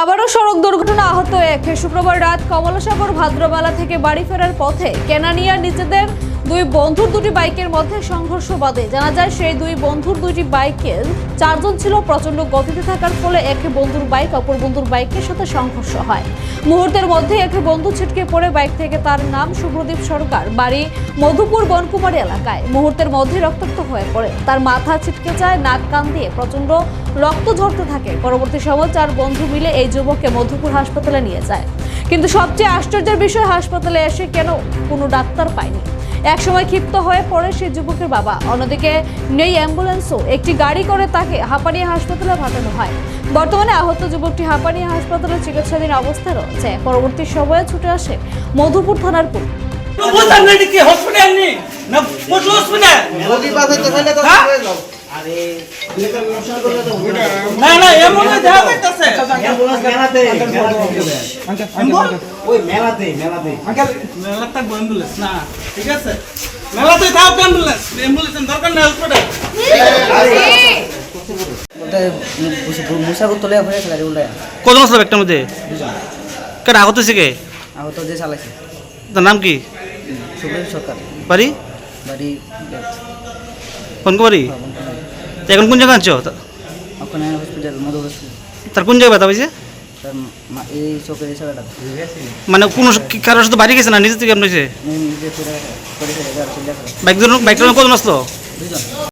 আবারও সড়ক দুর্ঘটনা আহত এক। শুক্রবার রাত কমলাসাগর ভাদ্রবালা থেকে বাড়ি ফেরার পথে কেনানিয়া নিজেদের দুই বন্ধুর দুটি বাইকের মধ্যে সংঘর্ষ বাদে জানা যায়, সেই দুই বন্ধুর দুইটি বাইকের চারজন ছিল প্রচণ্ড গতিতে থাকার ফলে এক বন্ধুর বাইক, অপর বন্ধুর বাইকের সাথে সংঘর্ষ হয়। মুহূর্তের মধ্যে এক বন্ধু ছিটকে পড়ে বাইক থেকে তার নাম শুভ্রদীপ সরকার, বাড়ি মধুপুর বনকুমারী এলাকায়। মুহূর্তের মধ্যে রক্তাক্ত হয়ে পড়ে। তার মাথা ছিটকে যায়, নাক কান দিয়ে প্রচণ্ড রক্ত ঝরতে থাকে। পরবর্তী সময় চার বন্ধু মিলে এই যুবককে মধুপুর হাসপাতালে নিয়ে যায়। কিন্তু সবচেয়ে আশ্চর্যের বিষয়, হাসপাতালে এসে কেন কোনো ডাক্তার পায়নি? একসময় ক্ষিপ্ত হয়ে পড়ে সেই যুবকের বাবা। অন্যদিকে নেই অ্যাম্বুলেন্সও। একটি গাড়ি করে তাকে হাঁপানিয়া হাসপাতালে পাঠানো হয়। বর্তমানে আহত যুবকটি হাঁপানিয়া হাসপাতালে চিকিৎসাধীন অবস্থায় রয়েছে। পরবর্তী সময়ে ছুটে আসে মধুপুর থানার পুলিশ। বুঝলাম না কি? হসপিটাল নেই? না পশু হসপিটাল? নদী পাস হইতে চাইলে তো? হয়ে না না এমন দেখা যাইতাছে মেলাতে ওই মেলাতে মেলাতে। মেলা থাকব অ্যাম্বুলেন্স না ঠিক আছে? মেলাতে থাক অ্যাম্বুলেন্স অ্যাম্বুলেন্স দরকার নেই হসপিটাল মুসাগুর তলে গেছে গাড়ি উল্টায়। কজন আসলো ব্যাগটার মধ্যে? হয়েছে কে? আহত যে চালাইছে। তার নাম কি? সুপ্রিম সরকার। বাড়ি? বাড়ি কোন বাড়ি তা এখন কোন জায়গায় আছো? ওখানে হসপিটাল মধু হসপিটাল তার কোন জায়গায় ব্যথা হয়েছে? এই চোখের এই জায়গাটা মানে কোন কারোর সাথে বাড়ি গেছে না নিজে থেকে গেছে বাইক ধরুন কজন আসলো? দুজন।